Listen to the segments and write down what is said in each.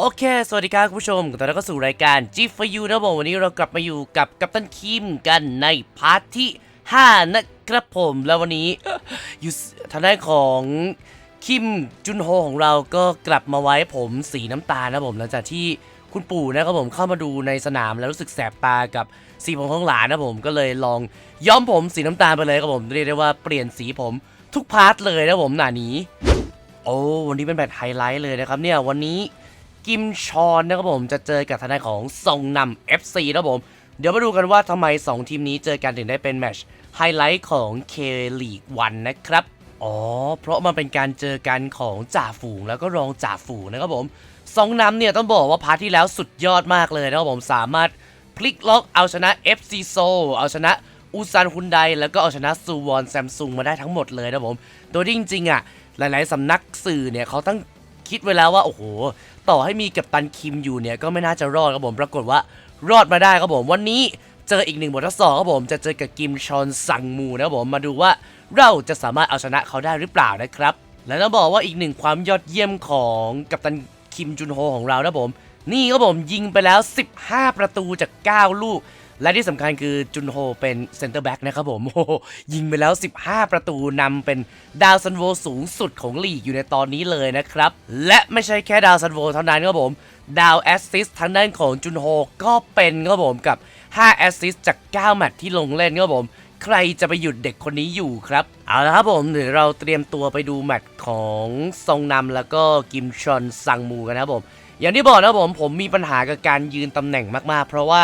โอเค สวัสดีครับคุณผู้ชมตอนนี้ก็สู่รายการ G for You นะผมวันนี้เรากลับมาอยู่กับกัปตันคิมกันในพาร์ทที่ 5 นะครับผมแล้ววันนี้อยู่ทางด้านของคิมจุนโฮของเราก็กลับมาไว้ผมสีน้ำตาลนะผมหลังจากที่คุณปู่นะครับผมเข้ามาดูในสนามแล้วรู้สึกแสบตากับสีผมของหลานนะผมก็เลยลองย้อมผมสีน้ำตาลไปเลยครับผมเรียกได้ว่าเปลี่ยนสีผมทุกพาร์ทเลยนะผมหนานี้โอ้วันนี้เป็นแบบไฮไลท์เลยนะครับเนี่ยวันนี้ กิมชอนนะครับผมจะเจอกับทางด้านของซองนำ FC นะครับผม เดี๋ยวมาดูกันว่าทำไม 2 ทีมนี้เจอกันถึงได้เป็นแมชไฮไลท์ของ K League 1นะครับ อ๋อ เพราะมันเป็นการเจอกันของจ่าฝูงแล้วก็รองจ่าฝูงนะครับผมซองนำเนี่ยต้องบอกว่าพาร์ทที่แล้วสุดยอดมากเลยนะครับผมสามารถพลิกล็อกเอาชนะ FC Soul เอาชนะอูซานฮุนไดแล้วก็เอาชนะซูวอนแซมซุงมาได้ทั้งหมดเลยนะผม โดยที่จริงๆอะ หลายๆสำนักสื่อเนี่ยเขาตั้งคิดไว้แล้วว่า โอ้โห ต่อให้มีกัปตันคิมอยู่เนี่ยก็ไม่น่าจะรอดครับผมปรากฏว่ารอดมาได้ครับผมวันนี้เจออีกหนึ่งบททดสอบครับผมจะเจอกับกิมชอนซังมูนะครับผมมาดูว่าเราจะสามารถเอาชนะเขาได้หรือเปล่านะครับ และต้องบอกว่าอีกหนึ่งความยอดเยี่ยมของกัปตันคิมจุนโฮของเรานะครับผม นี่ครับผมยิงไปแล้ว 15 ประตูจาก 9 ลูก และที่สำคัญคือจุนโฮเป็นเซนเตอร์แบ็กนะครับผมโอ้โหยิงไปแล้ว 15 ประตูนำเป็นดาวซันโวสูงสุดของลีกอยู่ในตอนนี้เลยนะครับ และไม่ใช่แค่ดาวซันโวเท่านั้นครับผม ดาวแอสซิสทางด้านของจุนโฮก็เป็นครับผมกับ 5 แอสซิสจาก 9 แมตช์ที่ลงเล่นครับผม ใครจะไปหยุดเด็กคนนี้อยู่ครับ เอาละครับผมเดี๋ยวเราเตรียมตัวไปดูแมตช์ของซองนำแล้วก็กิมชอนซังมูกันนะครับผม อย่างที่บอกนะครับผมผมมีปัญหากับการยืนตำแหน่งมากๆ เพราะว่า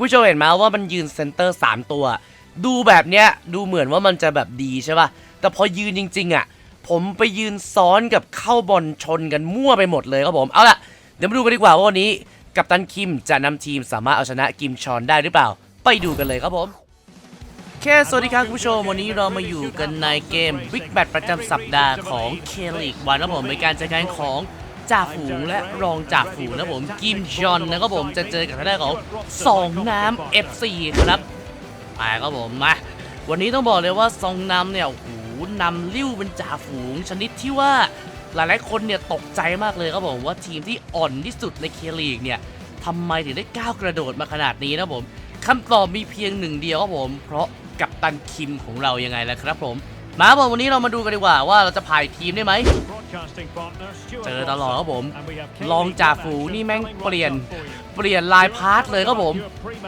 ผู้ชมเห็นไหมว่ามันยืนเซนเตอร์ 3 ตัว ดูแบบเนี้ยดูเหมือนว่ามันจะแบบดีใช่ป่ะ แต่พอยืนจริงๆอะ ผมไปยืนซ้อนกับเข้าบอลชนกันมั่วไปหมดเลยครับผม เอาล่ะ เดี๋ยวมาดูกันดีกว่าว่าวันนี้ กัปตันคิมจะนำทีมสามารถเอาชนะกิมชอนได้หรือเปล่า ไปดูกันเลยครับผมเคสวัสดีครับคุณผู้ชม วันนี้เรามาอยู่กันในเกม Big b a t ประจำสัปดาห์ของ K League วันครับผมเป็นการเจอกันของ จ่าฝูงและรองจ่าฝูงนะผมกิมจอนนะครับผมจะเจอกับทางด้านของสองน้ำ FC ครับไปครับผมมาวันนี้ต้องบอกเลยว่าสองน้ำเนี่ยโอ้โหนำลิ้วเป็นจ่าฝูงชนิดที่ว่าหลายๆคนเนี่ยตกใจมากเลยครับผมว่าทีมที่อ่อนที่สุดในเคลีกเนี่ยทำไมถึงได้ก้าวกระโดดมาขนาดนี้นะผมคำตอบมีเพียงหนึ่งเดียวครับผม เพราะกับตันคิมของเรายังไงล่ะครับผม มาบผมวันนี้เรามาดูกันดีกว่าว่าเราจะพายทีมได้ไหม เจอตลอดครับผมลลอองงจ่าจ่าฝูฝูงงนี่นี่แม่แม่งงเปเปลี่ลี่ยยนนเปลี่ยนลายพาร์ทเลยครับผม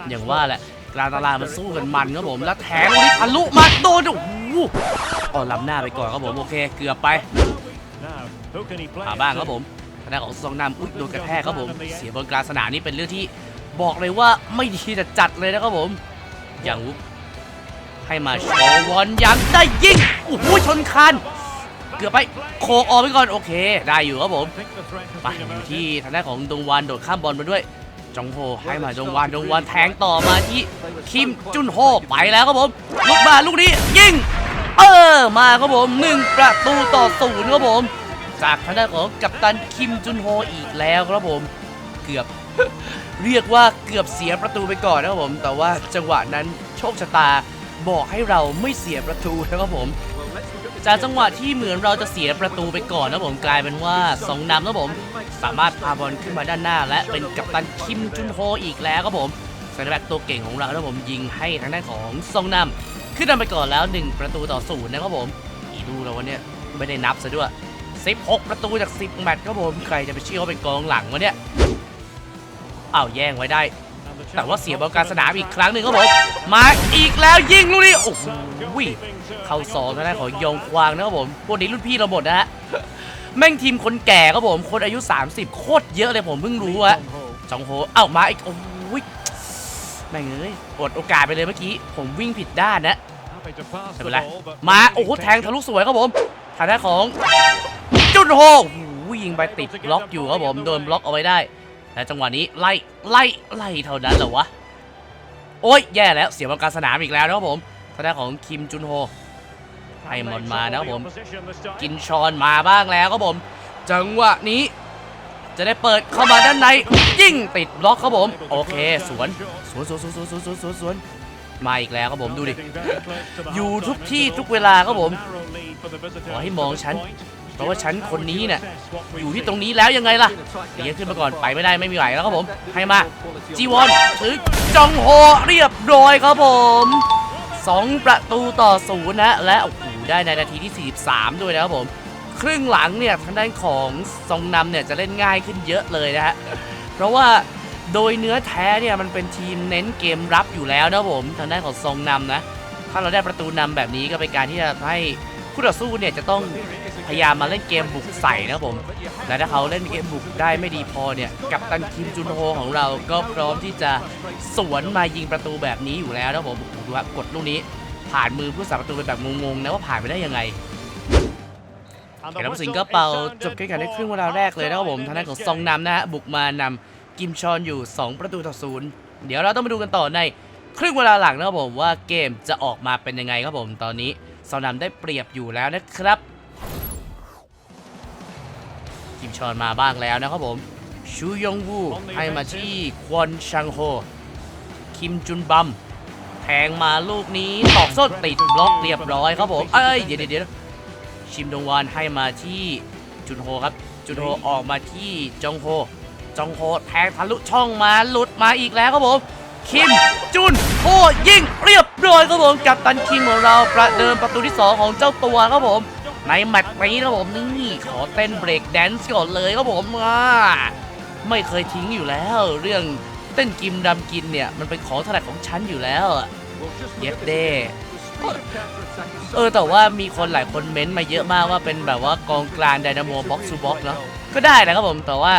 อย่างว่าแหละกลางตารางมันสู้กันมันครับผม แล้วแทงนี่ทะลุมาโดนโอ้โหอ๋อล้ำหน้าไปก่อนครับผมโอเค เกือบไปหาหาบ้าบ้างงคครัรับบผผมมทางด้านของซองนำอุ๊ยโดนกระแทกครับผม เสียบนกลางสนามนี่เป็นเรื่องที่บอกเลยว่าไม่ดีจะจัดเลยนะครับผม อย่างวุบให้มาโชว์วอนยังได้ยิงโอ้โหชนคาน เกือบไปโคออกไปก่อนโอเค ได้อยู่ครับผมไปอยู่ที่ทางด้านของดงวานโดดข้ามบอลมาด้วยจงโฮให้มาดงวานดงวานแทงต่อมาที่คิมจุนโฮไปแล้วครับผมลุกมาลูกนี้ยิงเออมาครับผมหนึ่งประตูต่อศูนย์ครับผม จากทางด้านของกัปตันคิมจุนโฮอีกแล้วครับผมเกือบเรียกว่าเกือบเสียประตูไปก่อนนะครับผม แต่ว่าจังหวะนั้นโชคชะตาบอกให้เราไม่เสียประตูนะครับผม จากจังหวะที่เหมือนเราจะเสียประตูไปก่อนนะผมกลายเป็นว่าสองนำนะผม สามารถพาบอลขึ้นมาด้านหน้า และเป็นกัปตันคิมจุนโฮอีกแล้วครับผมเซนเร์แบ็กตัวเก่งของเรานะผมยิงให้ทางด้านของซองนำขึ้นนำไปก่อนแล้ว 1 ประตูต่อศูนย์นะครับผมอีดูเราวันนี้ไม่ได้นับซะด้วย16 ประตูจาก 10 แมตช์ครับผม ใครจะไปเชื่อว่าเป็นกองหลังวะเนี่ยอ้าวแย่งไว้ได้ แต่ว่าเสียบอลการสนามอีกครั้งหนึ่งครับผมมาอีกแล้วยิงลูกนี้โอ้โหเข้าสองทางด้านของยองควางนะครับผมพวกนี้รุ่นพี่เราหมดนะฮะแม่งทีมคนแก่ครับผมคนอายุ 30 โคตรเยอะเลยผมเพิ่งรู้อะจองโฮเอ้ามาอีกโอ้ยแม่งเอ้ยอดโอกาสไปเลยเมื่อกี้ผมวิ่งผิดด้านนะไม่ไม่เป็นไรมาโอ้โหแทงทะลุสวยครับผมทางด้านของจุนโฮยิงไปติดล็อกอยู่ครับผมโดนบล็อกเอาไว้ได้ และจังหวะนี้ไล่ไล่ไล่เท่านั้นเหรอวะ โอ้ยแย่แล้วเสียบอลกลารสนามอีกแล้วนะครับผมทางด้านของคิมจุนโฮให้มอนมานะครับผม กินชอนมาบ้างแล้วครับผม จังหวะนี้ จะได้เปิดเข้ามาด้านในยิ่งติดบล็อกครับผม โอเคสวนสวนสวนสวนสวนสวนสวนสวนสวนมาอีกแล้วครับผมดูดิ อยู่ทุกที่ทุกเวลาครับผม ขอให้มองฉัน เพราะว่าฉันคนนี้เนี่ยอยู่ที่ตรงนี้แล้วยังไงล่ะเดี๋ยวขึ้นมาก่อนไปไม่ได้ไม่มีไหวแล้วครับผมให้มาจีวอนถึงจองโฮเรียบร้อยครับผม2ประตูต่อศูนย์นะและโอ้โหได้ในนาทีที่ 43 ด้วยนะครับผม ครึ่งหลังเนี่ยทางด้านของซองนำเนี่ยจะเล่นง่ายขึ้นเยอะเลยนะฮะเพราะว่าโดยเนื้อแท้เนี่ยมันเป็นทีมเน้นเกมรับอยู่แล้วนะครับผมทางด้านของซองนำนะถ้าเราได้ประตูนำแบบนี้ก็เป็นการที่จะให้คู่ต่อสู้เนี่ยจะต้อง พยายามมาเล่นเกมบุกใส่นะครับผม และถ้าเขาเล่นเกมบุกได้ไม่ดีพอเนี่ย กัปตันคิมจุนโฮของเราก็พร้อมที่จะสวนมายิงประตูแบบนี้อยู่แล้วนะครับผมดูครับกดลูกนี้ ผ่านมือผู้สาประตูไปแบบงงๆนะว่าผ่านไปได้ยังไง And เห็น the แล้วสิงก็เป่าจบการแข่งขันในครึ่งเวลาแรกเลยนะครับผมทางด้านของซองนำนะฮะบุกมานำกิมชอนอยู่ 2 ประตูต่อศูนย์เดี๋ยวเราต้องมาดูกันต่อในครึ่งเวลาหลังนะครับผมว่าเกมจะออกมาเป็นยังไงครับผมตอนนี้ซองนำได้เปรียบอยู่แล้วนะครับ กิมชอนมาบ้างแล้วนะครับผมชูยงวูให้มาที่ควอนชังโฮ คิมจุนบัมแทงมาลูกนี้ตอกส้นติดบล็อกเรียบร้อยครับผม เอ้ยเดี๋ยวเดี๋ยวเดี๋ยวชิมดงวานให้มาที่จุนโฮครับ จุนโฮออกมาที่จองโฮจองโฮแทงทะลุช่องมาหลุดมาอีกแล้วครับผม คิมจุนโฮยิงเรียบร้อยครับผมกับตันคิมของเราประเดิมประตูที่ 2 ของเจ้าตัวครับผม ในแมตช์นี้นะครับผมนี่ขอเต้นเบรกแดนซ์ก่อนเลยครับผมอ่าไม่เคยทิ้งอยู่แล้ว เรื่องเต้นกิมดำกินเนี่ย มันเป็นของถนัดของฉันอยู่แล้วเย็ดเด้เออแต่ว่ามีคนหลายคนเม้นต์มาเยอะมากว่าเป็นแบบว่ากองกลางไดนาโมบ็อกซ์ทูบ็อกซ์เนาะก็ได้นะครับผมแต่ว่า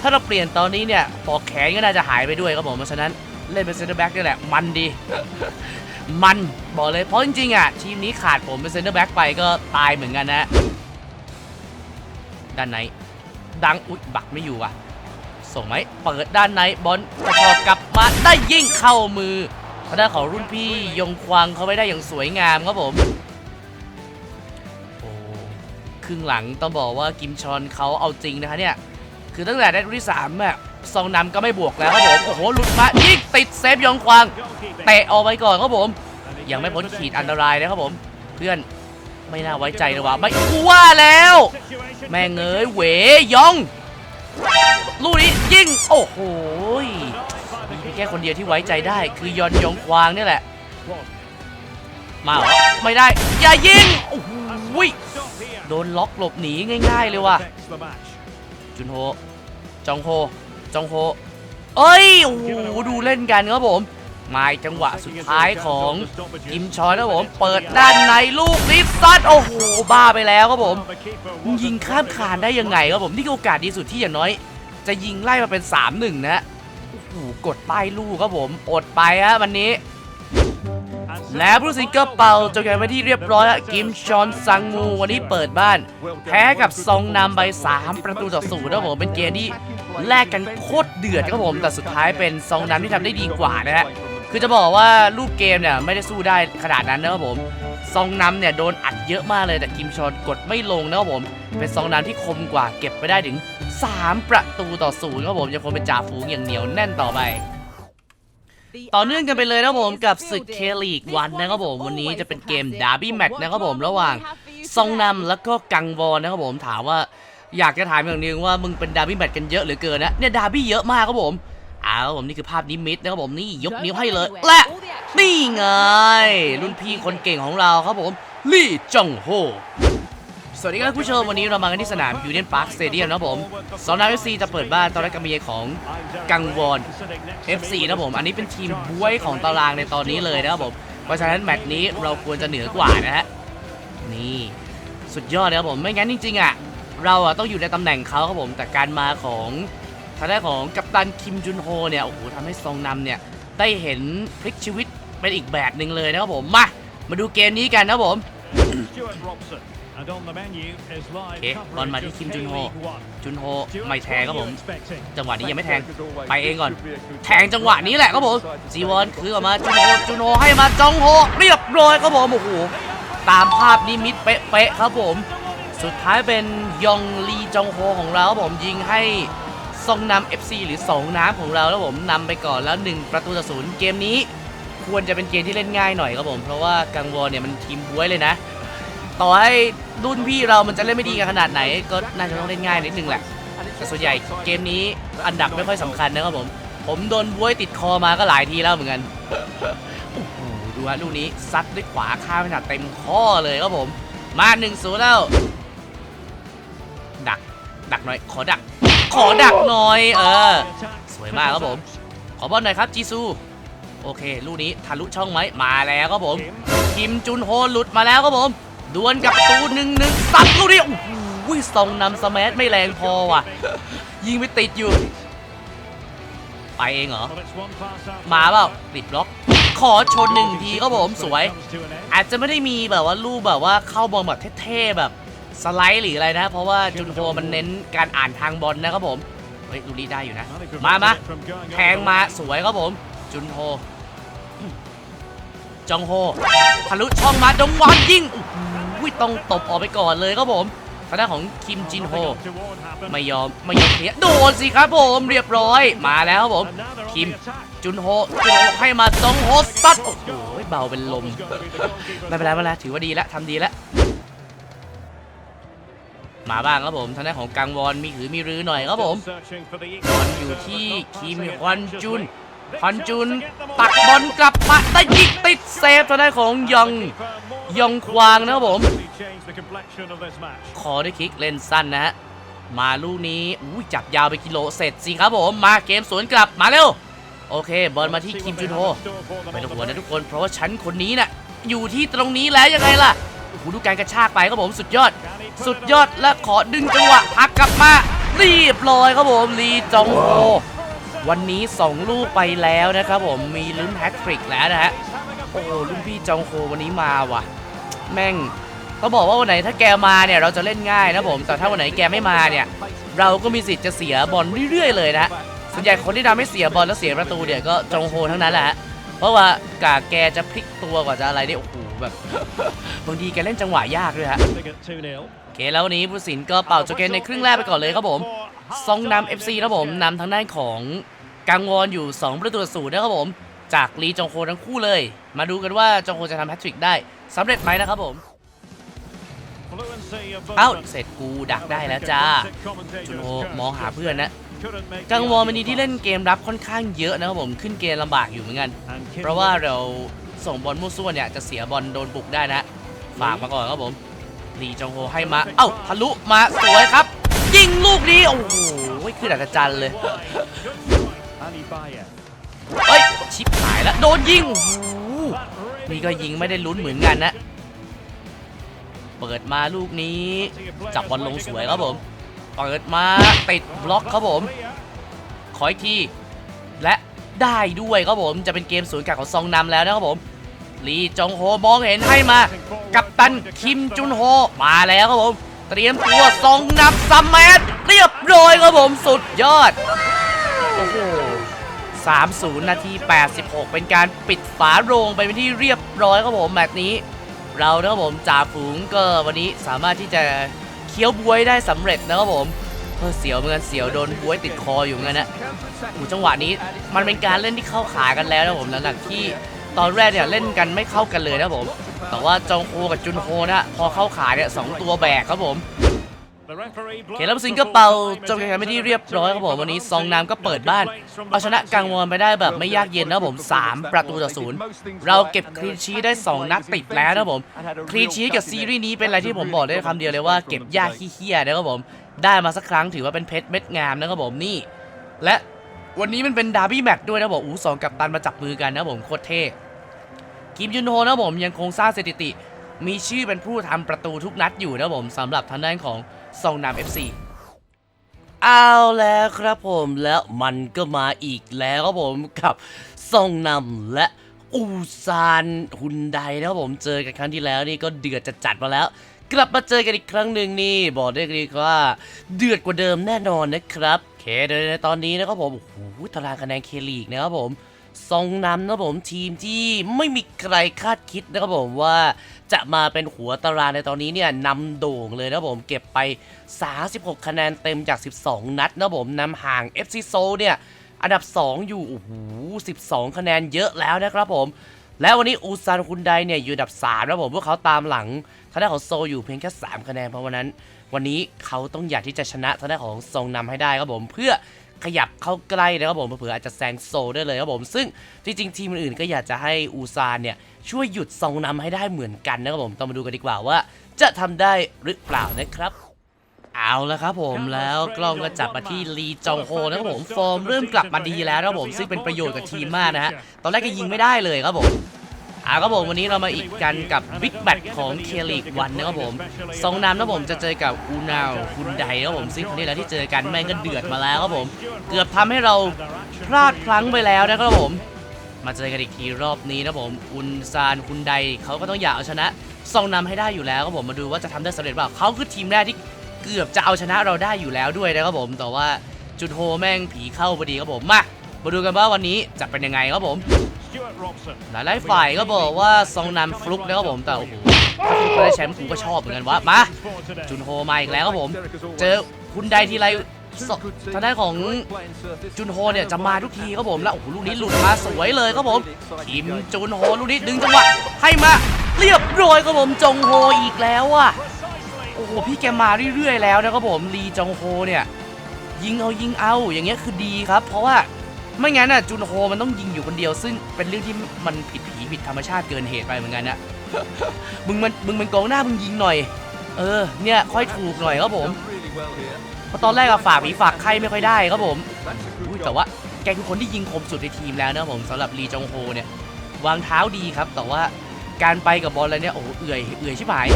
ถ้าเราเปลี่ยนตอนนี้เนี่ยปอกแขนก็น่าจะหายไปด้วยครับผมเพราะฉะนั้นเล่นเป็นเซนเตอร์แบ็กนี่แหละมันดี มันบอกเลยเพราะจริงๆอะทีมนี้ขาดผมเป็นเซนเตอร์แบ็กไปก็ตายเหมือนกันนะด้านในดังอุ๊ยบักไม่อยู่ว่ะ ส่งไหมเปิดด้านในบอลกระชอกกลับมาได้ยิงเข้ามือทางด้านของรุ่นพี่ยงควางเขาไม่ได้อย่างสวยงามครับผมโอ้ครึ่งหลังต้องบอกว่ากิมชอนเขาเอาจริงนะคะเนี่ย คือตั้งแต่ได้ลูกที่สามอะ ซองนำก็ไม่บวกแล้วครับผม โอ้โห หลุดมายิงติดเซฟยองควาง เตะออกไปก่อนครับผม ยังไม่พ้นขีดอันตรายนะครับผม เพื่อนไม่น่าไว้ใจเลยว่ะไม่กูว่าแล้ว แม่งเอ้ยเหวยอง ลูกนี้ยิง โอ้โหมีแค่คนเดียวที่ไว้ใจได้ คือยอนยองควางนี่แหละ มาเหรอไม่ได้ อย่ายิง โอ้โหยโดนล็อกหลบหนีง่าย ๆ เลยว่ะ จุนโฮ จองโฮ จองโฮเอ้ยโอ้โหดูเล่นกันครับผมมาอีกจังหวะสุดท้ายของกิมชอยครับผม เปิดด้านในลูกนี้ซัดโอ้โหบ้าไปแล้วครับผม The keeper มึงยิงข้ามคานได้ยังไงครับผมนี่คือโอกาสดีสุดที่อย่างน้อย จะยิงไล่มาเป็น 3-1 นะโอ้โหกดป้ายลูกครับผมอดไปฮะวันนี้ And และผู้สิงก็เป่าจบกันไปที่เรียบร้อยแล้วกิมชอนซังมูวันนี้เปิดบ้าน แพ้กับซองนำไป 3 ประตูต่อศูนย์ครับผมเป็นเกมที่แลกกันโคตรเดือดครับผมแต่สุดท้ายเป็นซองนำที่ทำได้ดีกว่านะฮะคือจะบอกว่ารูปเกมเนี่ยไม่ได้สู้ได้ขนาดนั้นนะครับผมซองนำเนี่ยโดนอัดเยอะมากเลยแต่กิมชอนกดไม่ลงนะครับผม เป็นซองนำที่คมกว่าเก็บไปได้ถึง 3 ประตูต่อศูนย์ครับผมยังคงเป็นจ่าฝูงอย่างเหนียวแน่นต่อไป ต่อเนื่องกันไปเลยนะครับผมกับศึกเคลีกวันนะครับผมวันนี้จะเป็นเกมดาร์บี้แมตช์นะครับผมระหว่างซองนำแล้วก็กังวอนนะครับผมถามว่าอยากจะถามอย่างหนึงว่ามึงเป็นดาร์บี้แมตช์กันเยอะเหลือเกินนะเนี่ยดาร์บี้เยอะมากครับผมเอาครับผมนี่คือภาพนิมิตนะครับผมนี่ยกนิ้วให้เลยและนี่ไงรุ่นพี่คนเก่งของเราครับผมลี่จงโฮ สวัสดีครับคุณผู้ชม วันนี้เรามากันที่สนามยูเนียนพาร์คสเตเดียมนะผมซองนำเอฟซีจะเปิดบ้านตอนแรกกำเมียของกังวอน FC นะผม อันนี้เป็นทีมบวยของตารางในตอนนี้เลยนะครับผม เพราะฉะนั้นแมตช์นี้เราควรจะเหนือกว่านะฮะ นี่สุดยอดเลยครับผม ไม่งั้นจริง ๆ อะ เราอะต้องอยู่ในตำแหน่งเขาครับผม แต่การมาของทางด้านของกัปตันคิมจุนโฮเนี่ย โอ้โหทำให้ซองนำเนี่ยได้เห็นพลิกชีวิตเป็นอีกแบบหนึ่งเลยนะครับผม มา มาดูเกมนี้กันนะครับผม Stuart Robson. And on the menu is live โอเคบอลมาที่ coverage คิม of จุนโฮ K-League One. จุนโฮ Stuart, ไม่แทงครับผม what are you expecting? จังหวะนี้ยังไม่แทง ไปเองก่อน แทงจังหวะนี้แหละครับผมจีวอนคือออกมาจุนโฮ จุนโฮให้มาจองโฮ เรียบร้อยครับผมโอ้โห ตามภาพนิมิตเป๊ะๆครับผม สุดท้ายเป็นยองลีจองโฮของเราครับผมยิงให้ซองนำ FC หรือ2น้ำของเราแล้วผมนำไปก่อนแล้ว 1 ประตูต่อศูนย์เกมนี้ ควรจะเป็นเกมที่เล่นง่ายหน่อยครับผม เพราะว่ากังวอนเนี่ยมันทีมบวยเลยนะ ต่อให้รุ่นพี่เรามันจะเล่นไม่ดีกันขนาดไหน ก็น่าจะต้องเล่นง่ายนิดนึงแหละ แต่ส่วนใหญ่เกมนี้อันดับไม่ค่อยสำคัญนะครับผม ผมโดนบวยติดคอมาก็หลายทีแล้วเหมือนกันโอ้โหดูฮะลูกนี้ซัดด้วยขวาข้ามขนาดเต็มข้อเลยครับผม มา1นศูนย์แล้ว ดัก ดักหน่อย ขอดัก ขอดักหน่อย เออ สวยมากครับผม ขอบอลหน่อยครับจีซู โอเค ลูกนี้ทะลุช่องไหมมาแล้วครับผม คิมจุนโฮหลุดมาแล้วครับผม ดวลกับตูหนึ่งหนึ่งซัดลูกนี้โอ้โหซองนำสมัไม่แรงพอว่ะ ยิงไปติดอยู่ ไปเองเหรอ มาเปล่าติดบล็อก ขอชนหนึ่งทีครับผมสวย อาจจะไม่ได้มีแบบว่าลูกแบบว่าเข้าบอลแบบเท่ๆแบบสไลด์หรืออะไรนะ เพราะว่าจุนโฮมันเน้นการอ่านทางบอลนะครับผมเฮ้ยลูกนี้ได้อยู่นะ มามาแทงมาสวยครับผม จุนโฮจองโฮทะลุช่องมาดงวอนยิงโอ้โหต้องตบออกไปก่อนเลยครับผมทางด้านของคิมจินโฮไม่ยอมไม่ยอมเคลียโดนสิครับผมเรียบร้อย มาแล้วครับผมคิมจุนโฮจุนโฮให้มาจองโฮซัดโอ้โหเบาเป็นลมไม่เป็นไรไม่เป็นไรถือว่าดีแล้วทำดีแล้วมาบ้างครับผมทางด้านของกังวอนมีหือมีรือหน่อยครับผมบอลอยู่ที่คิมฮอนจุน ฮอนจุนตักบอลกลับมาได้ยิงติดเซฟทางด้านของยองยองควางนะครับผม ขอได้คิกเล่นสั้นนะฮะ มาลูกนี้อุ้ยจับยาวไปกิโลเสร็จสิครับผม มาเกมสวนกลับมาเร็ว โอเค บอลมาที่คิมจุนโฮไม่ต้องห่วงนะทุกคนเพราะว่าฉันคนนี้น่ะอยู่ที่ตรงนี้แล้วยังไงล่ะโอ้ดูการกระชากไปครับผมสุดยอด สุดยอดและขอดึงจังหวะพักกลับมาเรียบร้อยครับผมลีจองโฮ วันนี้2ลูกไปแล้วนะครับผมมีลุ้นแฮตทริกแล้วนะฮะโอ้โหรุ่นพี่จองโฮวันนี้มาว่ะ แม่งต้องบอกว่าวันไหนถ้าแกมาเนี่ยเราจะเล่นง่ายนะผมแต่ถ้าวันไหนแกไม่มาเนี่ย เราก็มีสิทธิ์จะเสียบอลเรื่อยๆเลยนะฮะส่วนใหญ่คนที่ทำให้เสียบอลแล้วเสียประตูเนี่ยก็จองโฮทั้งนั้นแหละเพราะว่ากาแกจะพลิกตัวกว่าจะอะไรเนี่ยโอ้โหแบบบางทีแกเล่นจังหวะยากด้วยฮะ เคแล้วนี้ผู้สินก็เป่าโจเกนในครึ่งแรกไปก่อนเลยครับผมซองนำ FC นะครับผมนำทางด้านของกังวอนอยู่ 2 ประตูต่อศูนย์นะครับผม จากลีจองโฮทั้งคู่เลย มาดูกันว่าจองโฮจะทำแฮตทริกได้สำเร็จไหมนะครับผมเอ้าเสร็จกูดักได้แล้วจ้าจุนโฮมองหาเพื่อนนะกังวอนวันนี้ที่เล่นเกมรับค่อนข้างเยอะนะครับผมขึ้นเกมลำบากอยู่เหมือนกัน เพราะว่าเราส่งบอลมั่วซั่วเนี่ยจะเสียบอลโดนบุกได้นะ ฝากมาก่อนครับผม ลีจงโฮให้มา เอ้าทะลุมาสวยครับ ยิงลูกนี้ โอ้โหคืออัศจรรย์เลย เฮ้ย ชิปหายแล้ว โดนยิงนี่ก็ยิงไม่ได้ลุ้นเหมือนกันนะ เปิดมาลูกนี้ จับบอลลงสวยครับผม เปิดมาติดบล็อกครับผม ขออีกที และได้ด้วยครับผม จะเป็นเกมสวนกลับของซองนำแล้วนะครับผม ลีจงโฮมองเห็นให้มา กัปตันคิมจุนโฮ มาแล้วครับผม เตรียมตัวซองนับซัมแมนเรียบร้อยครับผมสุดยอด โอ้โห30 นาที 86 เป็นการปิดฝาโรงไปเป็นที่เรียบร้อยครับผมแมตช์นี้ เรานะครับผมจ่าฝูงก็วันนี้สามารถที่จะเคี้ยวบวยได้สำเร็จนะครับผมเออเสียวเหมือนกันเสียวโดนบวยติดคออยู่เหมือนกันนะอูจังหวะนี้มันเป็นการเล่นที่เข้าขากันแล้วนะผมหลังจากที่ ตอนแรกเนี่ยเล่นกันไม่เข้ากันเลยนะผม แต่ว่าจองโฮกับจุนโฮนะพอเข้าขาเนี่ยสองตัวแบกครับผมเคลับซิงก็เป่าจบการแข่งขันไม่ไปที่เรียบร้อยครับผมวันนี้ซองน้ำก็เปิดบ้านเอาชนะกังวอนไปได้แบบไม่ยากเย็นนะผม 3 ประตูต่อศูนย์เราเก็บคลีนชีได้ 2 นัดติดแล้วนะครับผมคลีนชีกับซีรีส์นี้เป็นอะไรที่ผมบอกได้คำเดียวเลยว่าเก็บยากขี้เคียนะครับผม ได้มาสักครั้งถือว่าเป็นเพชรเม็ดงามนะครับผมนี่ และวันนี้มันเป็นดาร์บี้แมตช์ด้วยนะผมอู้สองกับตันมาจับมือกันนะผมโคตรเท่ คิมยุนโฮนะครับผมยังคงสร้างสถิติ มีชื่อเป็นผู้ทำประตูทุกนัดอยู่นะครับผมสำหรับทางด้านของซองนาม FC เอาแล้วครับผมแล้วมันก็มาอีกแล้วครับผมกับซองนำและอูซานฮุนไดนะครับผมเจอกันครั้งที่แล้วนี่ก็เดือดจะจัดมาแล้ว กลับมาเจอกันอีกครั้งหนึ่งนี่ บอกได้เลยว่า เดือดกว่าเดิมแน่นอนนะครับโอเคโดยในตอนนี้นะครับผมโอ้โหตารางคะแนนเคลีกนะครับผม ซองนำนะผมทีมที่ไม่มีใครคาดคิดนะครับผมว่าจะมาเป็นหัวตารางในตอนนี้เนี่ยนำโด่งเลยนะผมเก็บไป 36 คะแนนเต็มจาก 12 นัดนะผมนำห่าง FC Seoul เนี่ยอันดับ 2 อยู่โอ้โห12 คะแนนเยอะแล้วนะครับผม และวันนี้อูซานคุนไดเนี่ยอยู่อันดับ3นะผมพวกเขาตามหลังทางด้านของโซอยู่เพียงแค่ 3 คะแนนเพราะวันนั้น วันนี้เขาต้องอยากที่จะชนะทางด้านของซองนำให้ได้ครับผมเพื่อ ขยับเข้าใกล้นะครับผมเผื่อๆอาจจะแซงโซได้เลยครับผม ซึ่งจริงๆ ทีมอื่นๆก็อยากจะให้อูซานเนี่ยช่วยหยุดซองนำให้ได้เหมือนกันนะครับผม ต้องมาดูกันดีกว่าว่า จะทำได้หรือเปล่านะครับเอาละครับผมแล้วกล้องก็จับมาที่ลีจองโฮนะครับผมฟอร์มเริ่มกลับมาดีแล้วนะครับผมซึ่งเป็นประโยชน์กับทีมมากนะฮะตอนแรกก็ยิงไม่ได้เลยครับผม เอาครับผมวันนี้เรามาอีกกันกับบิ๊กแบทของเคลีกวันนะครับผมสองนามนะผมจะเจอกับอูนาวคุณไดครับผมซึ่งครั้งที่แล้วที่เจอกันแม่งก็เดือดมาแล้วครับผม เกือบทำให้เราพลาดพลั้งไปแล้วนะครับผม มาเจอกันอีกทีรอบนี้นะผมอุนซานคุณไดเขาก็ต้องอยากเอาชนะซองนำให้ได้อยู่แล้วครับผมมาดูว่าจะทำได้สำเร็จเปล่าเขาคือทีมแรกที่เกือบจะเอาชนะเราได้อยู่แล้วด้วยนะครับผมแต่ว่าจุดโฮแม่งผีเข้าพอดีครับผมมามาดูกันว่าวันนี้จะเป็นยังไงครับผม หลายๆฝ่ายก็บอกว่าซองนำฟลุกนะครับผมแต่โอ้โหถ้าฟลุกได้แชมป์กูก็ชอบเหมือนกันว่ามาจุนโฮมาอีกแล้วครับผม เจอคุณไดทีไรทางด้านของจุนโฮเนี่ยจะมาทุกทีครับผมแล้วโอ้โหลูกนี้หลุดมาสวยเลยครับผมทีมจุนโฮลูกนี้ดึงจังหวะให้มาเรียบร้อยครับผมจงโฮอีกแล้วอะโอ้โหพี่แกมาเรื่อยๆแล้วนะครับผมลีจงโฮเนี่ยยิงเอายิงเอาอย่างเงี้ยคือดีครับ เพราะว่า ไม่งั้นน่ะจุนโฮมันต้องยิงอยู่คนเดียว ซึ่งเป็นเรื่องที่มันผิดผีผิดธรรมชาติเกินเหตุไปเหมือนกันนะมึงมันมึงเป็นกองหน้ามึงยิงหน่อย เออเนี่ยค่อยถูกหน่อยครับผมเพราะตอนแรกอะฝากผีฝากไข้ไม่ค่อยได้ครับผมแต่ว่าแกคือคนที่ยิงคมสุดในทีมแล้วนะผมสำหรับลีจงโฮเนี่ยวางเท้าดีครับ แต่ว่าการไปกับบอลอะไรเนี่ยโอ้เอื่อยเอื่อยชิบหาย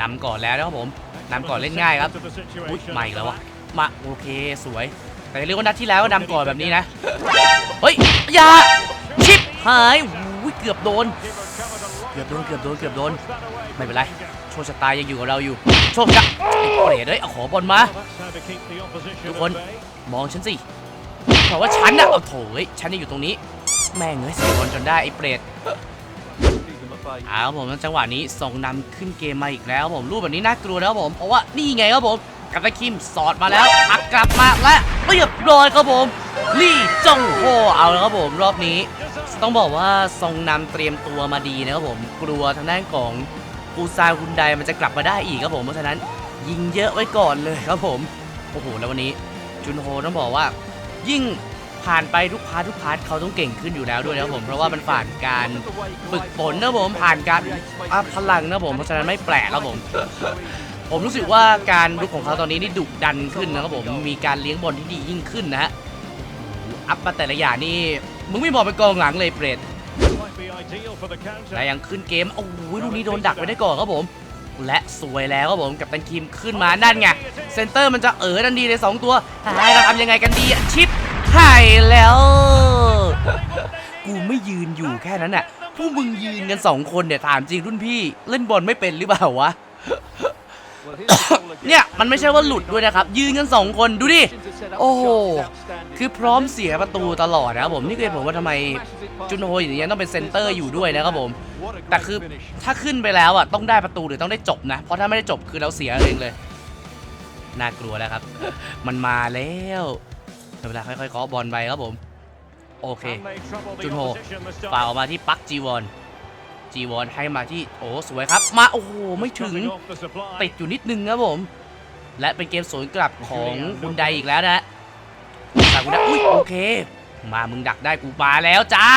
นำก่อนแล้วนะครับผมนำก่อนเล่นง่ายครับอุ้ยมาอีกแล้ววะมาโอเคสวย แต่เรียกว่านัดที่แล้วก็นำก่อนแบบนี้นะ เฮ้ยอย่าชิปหายอุ้ยเกือบโดน เกือบโดน เกือบโดน เกือบโดน ไม่เป็นไร โชคชะตายังอยู่กับเราอยู่ โชคชะไอ้เปรตเอ้ยเอาขอบอลมา ทุกคน มองฉันสิเพราะว่าฉันน่ะเอาโถเอ้ยฉันนี่อยู่ตรงนี้ แม่งเอ้ยเสียบอลจนได้ไอ้เปรตเอาครับผมแล้วจังหวะนี้ส่งนำขึ้นเกมมาอีกแล้วครับผมรูปแบบนี้น่ากลัวแล้วครับผม เพราะว่านี่ไงครับผม กับตะคิมสอดมาแล้วอักกลับมาและเรียบร้อยครับผมลี่จงโฮเอาแล้วครับผมรอบนี้ ต้องบอกว่าซองนำเตรียมตัวมาดีนะครับผมกลัวทางด้านของปูซาคุนไดมันจะกลับมาได้อีกครับผมเพราะฉะนั้นยิงเยอะไว้ก่อนเลยครับผมโอ้โหแล้ววันนี้จุนโฮต้องบอกว่า ยิ่งผ่านไปทุกพาร์ททุกพาร์ทเขาต้องเก่งขึ้นอยู่แล้วด้วยนะครับผมเพราะว่ามันผ่านการฝึกฝนนะผมผ่านการอัพพลังนะผมเพราะฉะนั้นไม่แปลกครับผม ผมรู้สึกว่าการลุกของเขาตอนนี้นี่ดุดันขึ้นนะครับผม มีการเลี้ยงบอลที่ดียิ่งขึ้นนะฮะ อัพมาแต่ละอย่างนี่ มึงไม่บอกเป็นกองหลังเลยเปรตและยังขึ้นเกม โอ้โหลูกนี้โดนดักไปได้ก่อนครับผม และสวยแล้วครับผม กับตันคิมขึ้นมา นั่นไง เซนเตอร์มันจะเอ๋อทันทีเลยสองตัวหายเราทำยังไงกันดีอะชิปหายแล้ว กูไม่ยืนอยู่แค่นั้นน่ะพวกมึงยืนกันสองคนเนี่ยถามจริงรุ่นพี่ เล่นบอลไม่เป็นหรือเปล่าวะ เนี่ย มันไม่ใช่ว่าหลุดด้วยนะครับ ยืนกันสองคนดูดิ โอ้โห คือพร้อมเสียประตูตลอดนะครับผม นี่คือผมว่าทำไมจุนโฮอย่างเงี้ยต้องเป็นเซนเตอร์อยู่ด้วยนะครับผม แต่คือถ้าขึ้นไปแล้วอะต้องได้ประตูหรือต้องได้จบนะ เพราะถ้าไม่ได้จบคือเราเสียเองเลย น่ากลัวแล้วครับ มันมาแล้วเวลาค่อยๆเคาะบอลไปครับผม โอเค จุนโฮฝ่าออกมาที่ปักจีวอน จีวอนให้มาที่โอ้สวยครับ มาโอ้โหไม่ถึงติดอยู่นิดนึงครับผม และเป็นเกมสวนกลับของคุณไดอีกแล้วนะฮะแต่คุณไดอุ้ยโอเค มามึงดักได้กูมาแล้วจ้า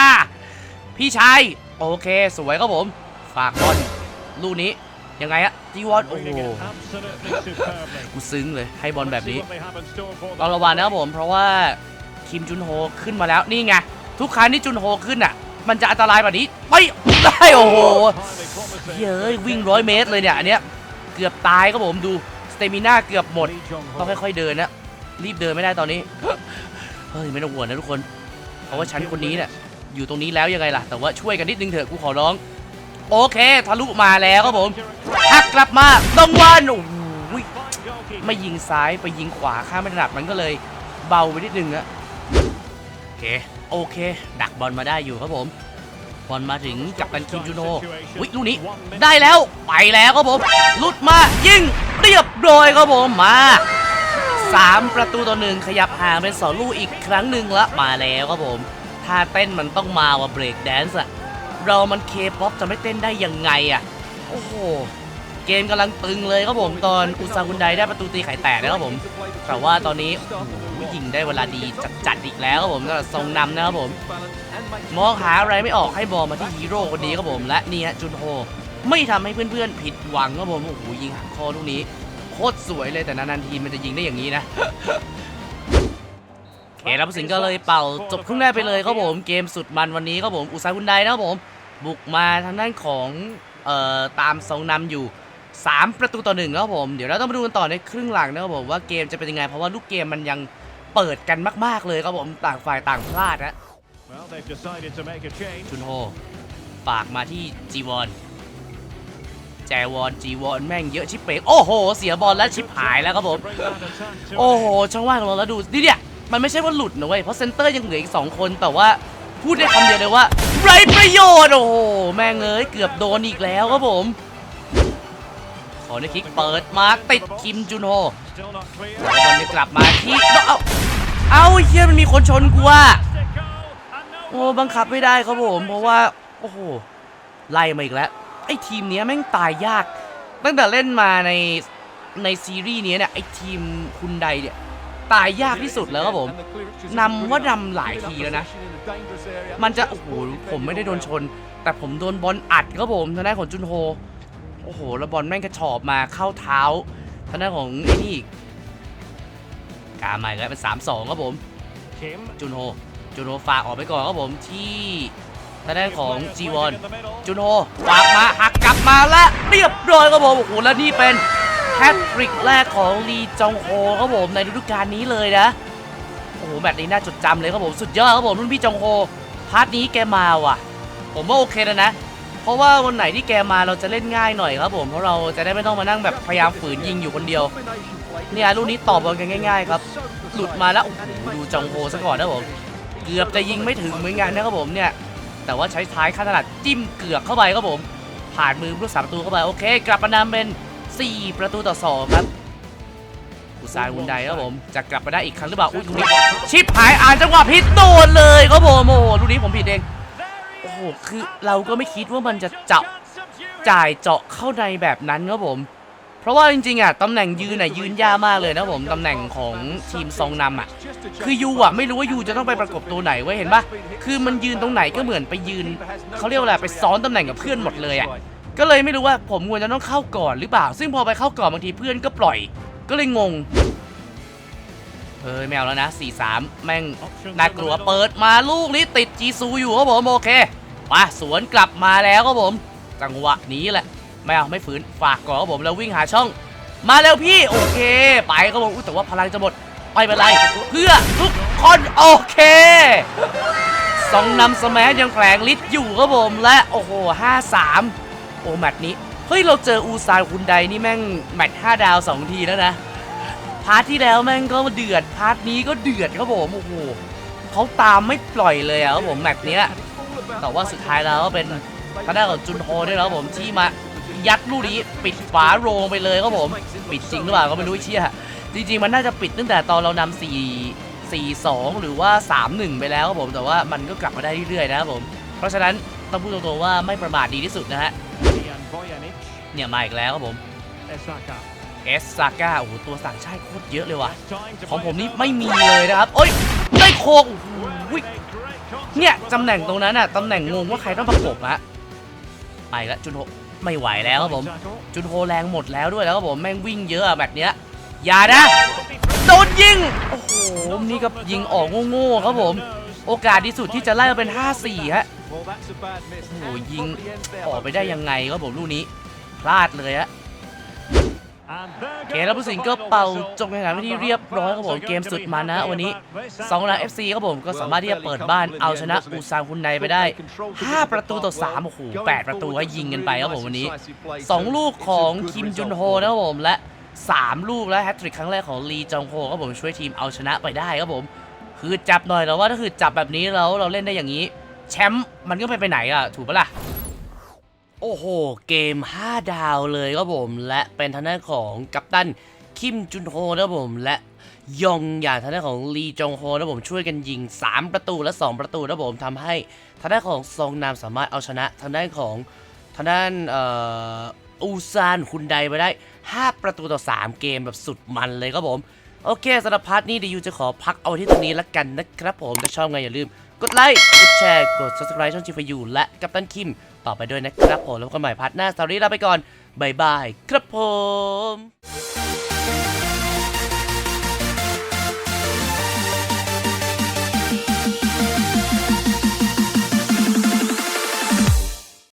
พี่ชายโอเค สวยครับผม ฝากบอลลูกนี้ยังไงอะจีวอนโอ้โหกูซึ้งเลยให้บอลแบบนี้เราระวังนะครับผม เพราะว่าคิมจุนโฮขึ้นมาแล้วนี่ไงทุกครั้งที่จุนโฮขึ้นอะ มันจะอันตรายแบบนี้ไม่ ได้ โอ้โหเย้ยวิ่งร้อยเมตรเลยเนี่ยอันเนี้ยเกือบตายครับผมดูสเตมิน่าเกือบหมดต้องค่อยๆเดินนะรีบเดินไม่ได้ตอนนี้เฮ้ยไม่ต้องห่วงนะทุกคน เพราะว่าฉันคนนี้เนี่ยอยู่ตรงนี้แล้วยังไงล่ะ แต่ว่าช่วยกันนิดนึงเถอะกูขอร้อง โอเคทะลุมาแล้วครับผมหักกลับมาตรงวันโอ้โหไม่ยิงซ้ายไปยิงขวาข้ามไม่ถนัดมันก็เลยเบาไปนิดนึงอะโอเคโอเค ดักบอลมาได้อยู่ครับผม บอลมาถึงกับตันคิมจูโนวิลูกนี้ได้แล้วไปแล้วครับผมลุดมายิงเรียบร้อยครับผมมาสามประตูต่อหนึ่งขยับห่างเป็นสองลูกอีกครั้งหนึ่งละมาแล้วครับผมท่าเต้นมันต้องมาว่าเบรกแดนซ์อะเรามันเคป๊อปจะไม่เต้นได้ยังไงอะโอ้โหเกมกำลังตึงเลยครับผมตอนอุซากุนไดได้ประตูตีไข่แตกนะครับผม แต่ว่าตอนนี้ยิงได้เวลาดีจัดๆอีกแล้วครับผมสำหรับทรงนำนะครับผม มองหาอะไรไม่ออกให้บอลมาที่ฮีโร่คนนี้ครับผม และนี่ฮะจุนโฮ ไม่ทำให้เพื่อนๆ ผิดหวังครับผม โอ้โหยิงหักคอลูกนี้ โคตรสวยเลยแต่นานๆทีมันจะยิงได้อย่างนี้นะเคแล้วผู้สิงห์ก็เลยเป่า จบครึ่งแรกไปเลยครับผม เกมสุดมันวันนี้ครับผมอุซากุนไดนะครับผม บุกมาทางด้านของเอ่อตามทรงนำอยู่ 3 ประตูต่อหนึ่งครับผม เดี๋ยวเราต้องมาดูกันต่อในครึ่งหลังนะครับผมว่าเกมจะเป็นยังไงเพราะว่าลูกเกมมันยังเปิดกันมาก ๆเลยครับผมต่างฝ่ายต่างพลาดนะ Well, they've decided to make a change. จุนโฮฝากมาที่จีวอนแจวอนจีวอนแม่งเยอะชิบเป๋งโอ้โห เสียบอลแล้วชิบหายแล้วครับผม โอ้โห ช่องว่างของเราแล้วดูนี่เนี่ย มันไม่ใช่ว่าหลุดนะเว้ย เพราะเซนเตอร์ยังเหลืออีก 2 คนแต่ว่าพูดได้คำเดียวเลยว่า ไรประโยชน์ โอ้โห แม่งเอ้ย เกือบโดนอีกแล้วครับผม ขอในคลิกเปิดมาติดคิมจุนโฮแล้วบอลจะกลับมาที่ เอาเอาเฮียมันมีคนชนกูว่ะ โอ้บังคับไม่ได้ครับผม เพราะว่าโอ้โหไล่มาอีกแล้วไอ้ทีมเนี้ยแม่งตายยาก ตั้งแต่เล่นมาในในซีรีส์เนี้ยเนี่ยไอ้ทีมคุณใดเนี่ยตายยากที่สุดแล้วครับผมนำว่านำหลายทีแล้วนะ มันจะโอ้โหผมไม่ได้โดนชน แต่ผมโดนบอลอัดครับผมทางด้านของจุนโฮโอ้โหแล้วบอลแม่งกระชอบมาเข้าเท้าทางด้านของไอ้นี่อีกกามาอีกแล้วเป็น3-2ครับผมจุนโฮ จุนโฮฝากออกไปก่อนครับผมที่ทางด้านของจีวอน In the middle. จุนโฮฝากมาหักกลับมาและเรียบร้อยครับผมโอ้โหแล้วนี่เป็นแฮตทริกแรกของลีจองโฮครับผมในฤดูกาลนี้เลยนะโอ้โหแบบนี้น่าจดจำเลยครับผมสุดยอดครับผมรุ่นพี่จองโฮพาร์ทนี้แกมาว่ะ ผมว่าโอเคแล้วนะเพราะว่าวันไหนที่แกมาเราจะเล่นง่ายหน่อยครับผมเพราะเราจะได้ไม่ต้องมานั่งแบบพยายามฝืนยิงอยู่คนเดียวเนี่ยลูกนี้ตอบบอลกันง่าย ๆ ครับ หลุดมาแล้วโอ้โหดูจองโฮซะก่อนนะผม เกือบจะยิงไม่ถึงเหมือนกันนะครับผมเนี่ย แต่ว่าใช้ท้ายขั้นถนัดจิ้มเกือกเข้าไปครับผม ผ่านมือผู้สามประตูเข้าไป โอเค กลับมานำเป็น 4 ประตูต่อ 2 ครับอุซายวุนไดครับผม จะกลับมาได้อีกครั้งหรือเปล่าอุ้ยลูกนี้ชิปหายอ่านจังหวะผิดโดนเลยครับผมโอ้โหลูกนี้ผมผิดเองโอ้โหคือเราก็ไม่คิดว่ามันจะจับจ่ายเจาะเข้าในแบบนั้นครับผม เพราะว่าจริงๆอะตำแหน่งยืนอะยืนยากมากเลยนะผมตำแหน่งของทีมซองนำอะคือยูอะไม่รู้ว่ายูจะต้องไปประกบตัวไหนไว้เห็นปะคือมันยืนตรงไหนก็เหมือนไปยืนเขาเรียกว่าอะไรไปซ้อนตำแหน่งกับเพื่อนหมดเลยอะก็เลยไม่รู้ว่าผมควรจะต้องเข้าก่อนหรือเปล่า ซึ่งพอไปเข้าก่อนบางทีเพื่อนก็ปล่อย ก็เลยงงเฮ้ยแมวแล้วนะ4-3 แม่งน่ากลัวเปิดมาลูกนี้ติดจีซูอยู่ครับผมโอเคมาสวนกลับมาแล้วครับผม จังหวะนี้แหละ ไม่เอาไม่ฝืนฝากก่อนครับผมแล้ววิ่งหาช่อง มาเร็วพี่โอเค ไปครับผมอุ๊ยแต่ว่าพลังจะหมดไม่เป็นไร เพื่อทุกคนโอเคสองนำสมัยยังแผลงฤทธิ์อยู่ครับผมและโอ้โห5-3โอ้แมตช์นี้เฮ้ยเราเจออูซานคุณไดนี่แม่งแมตช์5ดาว 2 ทีแล้วนะ พาร์ทที่แล้วแม่งก็เดือด พาร์ทนี้ก็เดือดครับผมโอ้โหเขาตามไม่ปล่อยเลยอะครับผมแมตช์เนี้ยแต่ว่าสุดท้ายแล้วก็เป็นทางด้านของจุนโฮด้วยครับผมที่มา ยัดลูกนี้ปิดฝาโรงไปเลยครับผม ปิดจริงหรือเปล่าก็ไม่รู้เชี่ยจริง ๆ มันน่าจะปิดตั้งแต่ตอนเรานำ4 4 2 หรือว่า 3 1 ไปแล้วครับผมแต่ว่ามันก็กลับมาได้เรื่อยๆนะครับผม เพราะฉะนั้นต้องพูดตรงๆว่าไม่ประมาทดีที่สุดนะฮะเนี่ยมาอีกแล้วครับผมเอสซาก้าโอ้โหตัวต่างชาติโคตรเยอะเลยว่ะ ของผมนี่ไม่มีเลยนะครับ โอ้ยได้โคกโอ้โห Well, a great contact เนี่ยตำแหน่งตรงนั้นน่ะตำแหน่งงงว่าใครต้องประกบฮะไปล้วจุนโฮ ไม่ไหวแล้วครับผม tackle. จุนโฮแรงหมดแล้วด้วยแล้วครับผมแม่งวิ่งเยอะอะแบบเนี้ยอย่านะโดนยิงโอ้โหนี่ก็ยิงออกโง่ๆครับผม โอกาสที่สุดที่จะไล่มาเป็น 5-4ฮะ Well, that's a bad miss. โอ้โห And ยิง probably ends there, ออกไป but ได้ยังไงครับผมลูกนี้พลาดเลยฮะ เคแล้วผู้สิงห์ก็เป่าจบการแข่งขันไปที่เรียบร้อยครับผมเกมสุดมันนะวันนี้สองนาเอฟซีครับผมก็สามารถที่จะเปิดบ้านเอาชนะอูซานฮุนไดไปได้ 5 ประตูต่อ3โอ้โห8ประตูให้ยิงกันไปครับผมวันนี้ 2 ลูกของคิมจุนโฮนะครับผมและ 3 ลูกและแฮตทริกครั้งแรกของลีจองโฮครับผมช่วยทีมเอาชนะไปได้ครับผม คือจับหน่อยแล้วว่าถ้าคือจับแบบนี้แล้วเราเล่นได้อย่างนี้ แชมป์มันก็ไปไปไหนอะถูกปะล่ะ โอ้โห เกม 5 ดาวเลยครับผม และเป็นทางด้านของกัปตันคิมจุนโฮนะครับผม และยองอย่างทางด้านของลีจงโฮนะผมช่วยกันยิง 3 ประตูและ 2 ประตูนะผมทำให้ทางด้านของซองนามสามารถเอาชนะทางด้านของทางด้านอ่ออูซานคุณไดไปได้ 5 ประตูต่อ 3 เกมแบบสุดมันเลยครับผม โอเคสำหรับพาร์ทนี้เดี๋ยวยูจะขอพักเอาที่ตรงนี้ละกันนะครับผมถ้าชอบไงอย่าลืม กดไลค์กดแชร์กด subscribe ช่องจีฟยูและกัปตันคิม ต่อไปด้วยนะครับผมแล้วกันใหม่พัดหน้าสตอรี่ลาไปก่อนบายบายครับผม